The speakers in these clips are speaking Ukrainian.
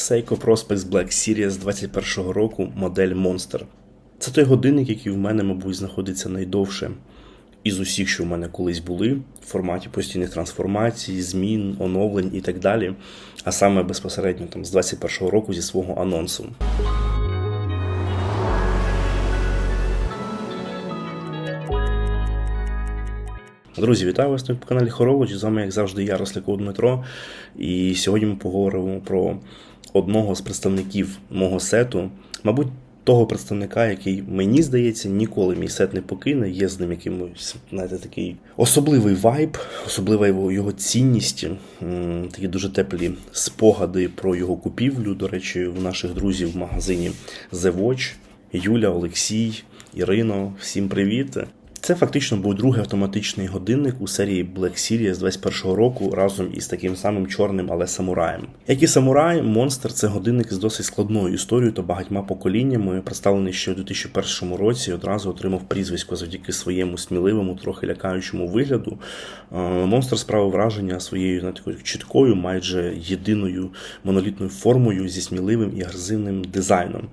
Seiko Prospects Black Series 21 року, модель Monster. Це той годинник, який в мене, мабуть, знаходиться найдовше із усіх, що в мене колись були, в форматі постійних трансформацій, змін, оновлень і так далі. А саме безпосередньо там з 21 року зі свого анонсу. Друзі, вітаю вас на каналі Horology. З вами, як завжди, я Росляков Дмитро. І сьогодні ми поговоримо про одного з представників мого сету. Мабуть, того представника, який мені здається, ніколи мій сет не покине. Є з ним якимось, знаєте, такий особливий вайб, особлива його, його цінність, такі дуже теплі спогади про його купівлю. До речі, в наших друзів в магазині The Watch. Юля, Олексій, Ірино, всім привіт! Це фактично був другий автоматичний годинник у серії Black Series 21 року разом із таким самим чорним, але самураєм. Як і самурай, Monster це годинник з досить складною історією та багатьма поколіннями, представлений ще у 2001 році. Одразу отримав прізвисько завдяки своєму сміливому, трохи лякаючому вигляду. Е, Monster справив враження своєю знаєте, такою чіткою, майже єдиною монолітною формою зі сміливим і агресивним дизайном.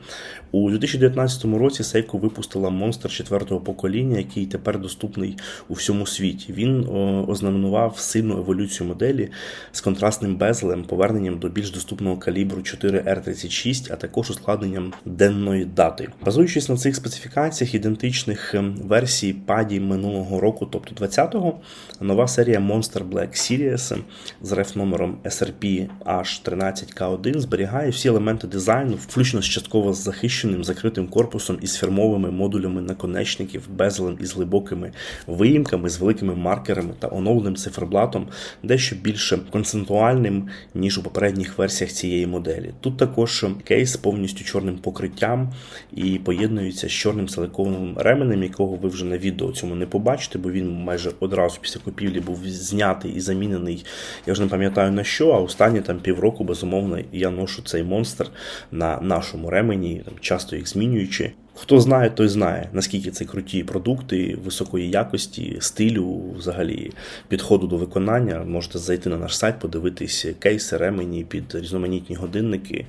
У 2019 році Seiko випустила Monster четвертого покоління, який тепер доступний у всьому світі. Він ознаменував сильну еволюцію моделі з контрастним безелем, поверненням до більш доступного калібру 4R36, а також ускладненням денної дати. Базуючись на цих специфікаціях ідентичних ем, версій паді минулого року, тобто 20-го, нова серія Monster Black Series з реф номером SRP H13K1 зберігає всі елементи дизайну, включно з частково захищеним закритим корпусом із фірмовими модулями наконечників, безелем із глибокими виїмками, з великими маркерами та оновленим циферблатом, дещо більше концентуальним, ніж у попередніх версіях цієї моделі. Тут також кейс повністю чорним покриттям і поєднується з чорним силиконовим ременем, якого ви вже на відео цьому не побачите, бо він майже одразу після купівлі був знятий і замінений. Я вже не пам'ятаю на що, а останні там півроку, безумовно, я ношу цей монстр на нашому ремені, часто їх змінюючи. Хто знає, той знає, наскільки це круті продукти високої якості, стилю, взагалі підходу до виконання. Можете зайти на наш сайт, подивитись кейси, ремені під різноманітні годинники.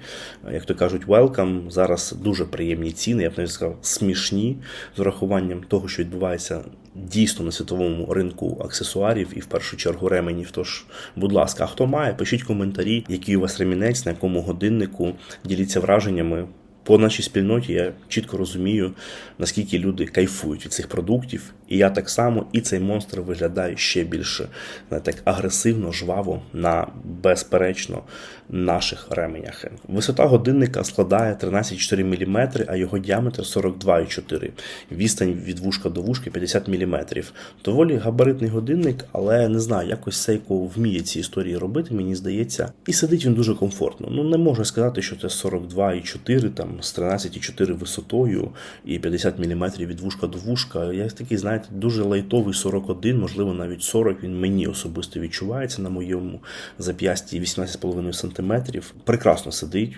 Як то кажуть, welcome. Зараз дуже приємні ціни, я б навіть сказав, смішні з урахуванням того, що відбувається дійсно на світовому ринку аксесуарів і в першу чергу ременів. Тож, будь ласка, а хто має, пишіть коментарі, який у вас ремінець, на якому годиннику, діліться враженнями. По нашій спільноті я чітко розумію, наскільки люди кайфують від цих продуктів. І я так само, і цей монстр виглядає ще більше так агресивно, жваво на безперечно наших ременях. Висота годинника складає 13,4 мм, а його діаметр 42,4 Відстань від вушка до вушки 50 мм. Доволі габаритний годинник, але не знаю, якось Seiko вміє ці історії робити, мені здається. І сидить він дуже комфортно. Ну не можу сказати, що це 42,4 там з 13,4 висотою і 50 мм від вушка до вушка. Я такий, знаєте, дуже лайтовий 41, можливо, навіть 40. Він мені особисто відчувається на моєму зап'ясті 18,5 см. Прекрасно сидить,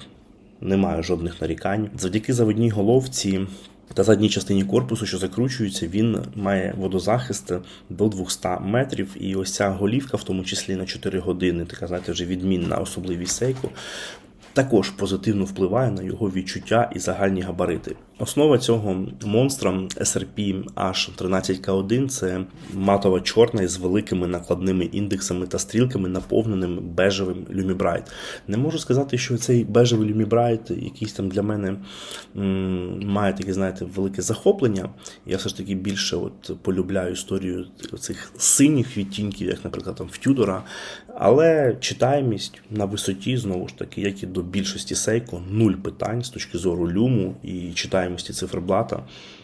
немає жодних нарікань. Завдяки заводній головці. Та задній частині корпусу, що закручується, він має водозахист до 200 метрів. І ось ця голівка, в тому числі на 4 години, така знаєте, вже відмінна особливість Seiko, також позитивно впливає на його відчуття і загальні габарити. Основа цього монстра SRP H13K1 це матова чорна із великими накладними індексами та стрілками, наповненим бежевим Lumibright. Не можу сказати, що цей бежевий Lumibright якийсь там для мене має таке, знаєте, велике захоплення. Я все ж таки більше от полюбляю історію цих синіх відтінків, як, наприклад, там в Тюдора. Але читаємість на висоті, знову ж таки, як і до більшості Seiko, нуль питань з точки зору люму і читаємості циферблата.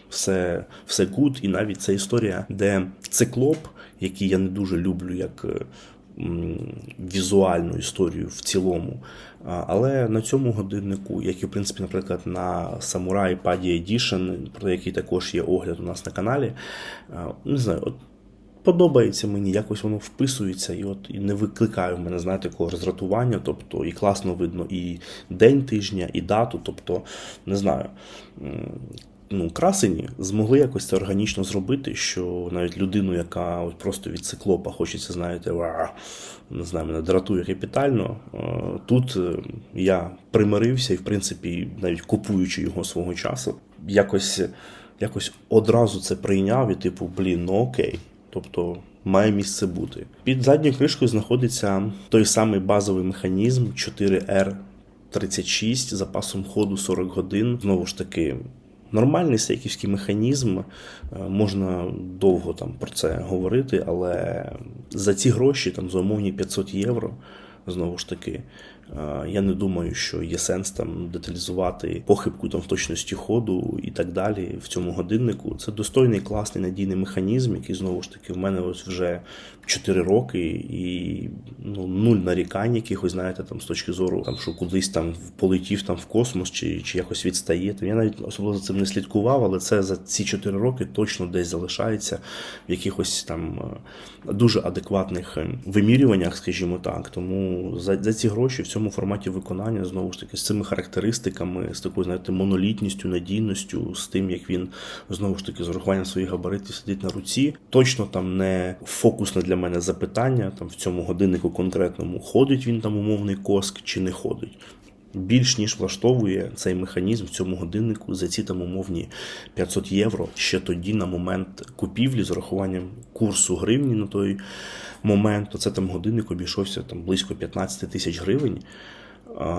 Все все гуд, і навіть ця історія, де циклоп, який я не дуже люблю як м, візуальну історію в цілому. Але на цьому годиннику, як і в принципі, наприклад, на Samurai Paddy Edition, про який також є огляд у нас на каналі, не знаю, от подобається мені, якось воно вписується і от і не викликає в мене, знаєте, такого роздратування. Тобто і класно видно і день тижня, і дату. Тобто, не знаю. ну, красені змогли якось це органічно зробити, що навіть людину, яка от просто від циклопа хочеться, знаєте, ва, не знаю, мене дратує капітально. е, Тут е, я примирився і, в принципі, навіть купуючи його свого часу, якось, якось одразу це прийняв і, типу, блін, ну окей. Тобто має місце бути. Під задньою кришкою знаходиться той самий базовий механізм 4R 36 з запасом ходу 40 годин. Знову ж таки, нормальний сейківський механізм. Е, Можна довго там про це говорити, але за ці гроші, там за умовні 500 євро, знову ж таки. Я не думаю, що є сенс там деталізувати похибку там в точності ходу і так далі в цьому годиннику. Це достойний, класний надійний механізм, який знову ж таки в мене ось вже 4 роки, і ну нуль нарікань, якихось, знаєте, там з точки зору, там що кудись там полетів там в космос, чи, чи якось відстає. Там я навіть особливо за цим не слідкував, але це за ці 4 роки точно десь залишається в якихось там е, дуже адекватних е, вимірюваннях, скажімо так. Тому за, за ці гроші в цьому форматі виконання знову ж таки з цими характеристиками, з такою, знаєте, монолітністю, надійністю, з тим, як він знову ж таки з урахуванням своїх габаритів сидить на руці. Точно там не фокусне для мене запитання там в цьому годиннику конкретному, ходить він там умовний коск чи не ходить. Більш ніж влаштовує цей механізм в цьому годиннику за ці там умовні 500 євро ще тоді на момент купівлі з урахуванням курсу гривні на той момент, то це там годинник обійшовся там близько 15 тисяч гривень.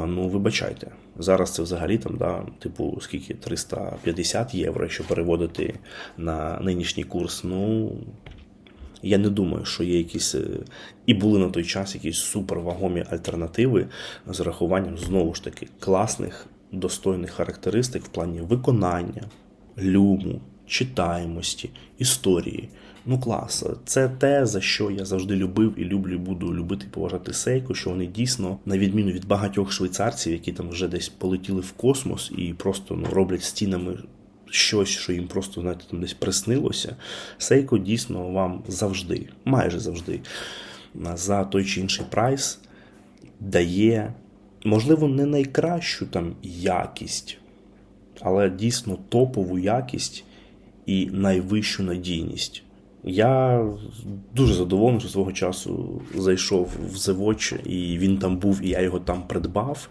Ну, вибачайте, зараз це взагалі там, да, типу, скільки 350 євро, якщо переводити на нинішній курс. Ну, я не думаю, що є якісь е, і були на той час якісь супервагомі альтернативи з урахуванням знову ж таки класних, достойних характеристик в плані виконання, люму, читаємості, історії. Ну клас, це те, за що я завжди любив і люблю, і буду любити і поважати Сейко, що вони дійсно, на відміну від багатьох швейцарців, які там вже десь полетіли в космос і просто ну, роблять стінами щось, що їм просто знаєте, там десь приснилося. Сейко дійсно вам завжди, майже завжди, за той чи інший прайс дає, можливо, не найкращу там якість, але дійсно топову якість і найвищу надійність. Я дуже задоволений, що свого часу зайшов в The Watch, і він там був, і я його там придбав.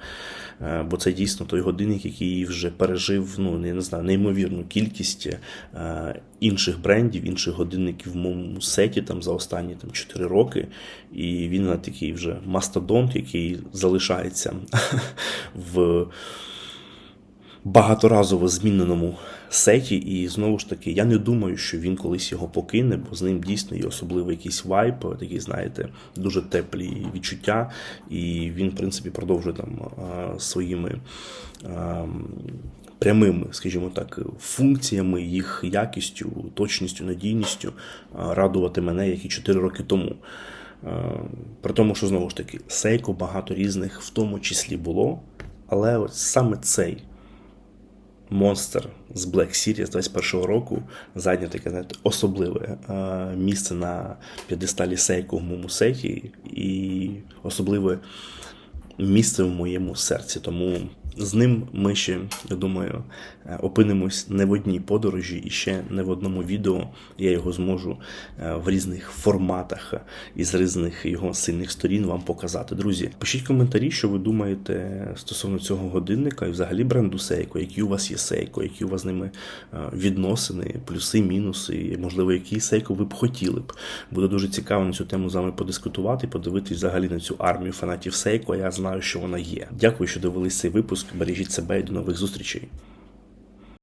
Е, Бо це дійсно той годинник, який вже пережив, ну не знаю, неймовірну кількість е, інших брендів, інших годинників в моєму сеті там за останні там 4 роки. І він на такий вже мастодонт, який залишається в багаторазово зміненому сеті, і знову ж таки, я не думаю, що він колись його покине, бо з ним дійсно є особливий якийсь вайб, такі, знаєте, дуже теплі відчуття, і він, в принципі, продовжує там своїми. Прямими, скажімо так, функціями, їх якістю, точністю, надійністю радувати мене, як і 4 роки тому. При тому, що знову ж таки, сейко багато різних в тому числі було, але от саме цей монстр з Black Series 21-го року зайняв таке знаєте, особливе е, місце на п'єдесталі Сейку в моєму сеті і особливе місце в моєму серці. Тому з ним ми ще, я думаю, е, опинимось не в одній подорожі і ще не в одному відео. Я його зможу е, в різних форматах і з різних його сильних сторін вам показати. Друзі, пишіть коментарі, що ви думаєте стосовно цього годинника і взагалі бренду Seiko, які у вас є Seiko, які у вас з ними е, відносини, плюси, мінуси, і, можливо, які Seiko ви б хотіли б. Буде дуже цікаво на цю тему з вами подискутувати, подивитись взагалі на цю армію фанатів Seiko. Я знаю, що вона є. Дякую, що дивились цей випуск. Бережіть себе до нових зустрічей.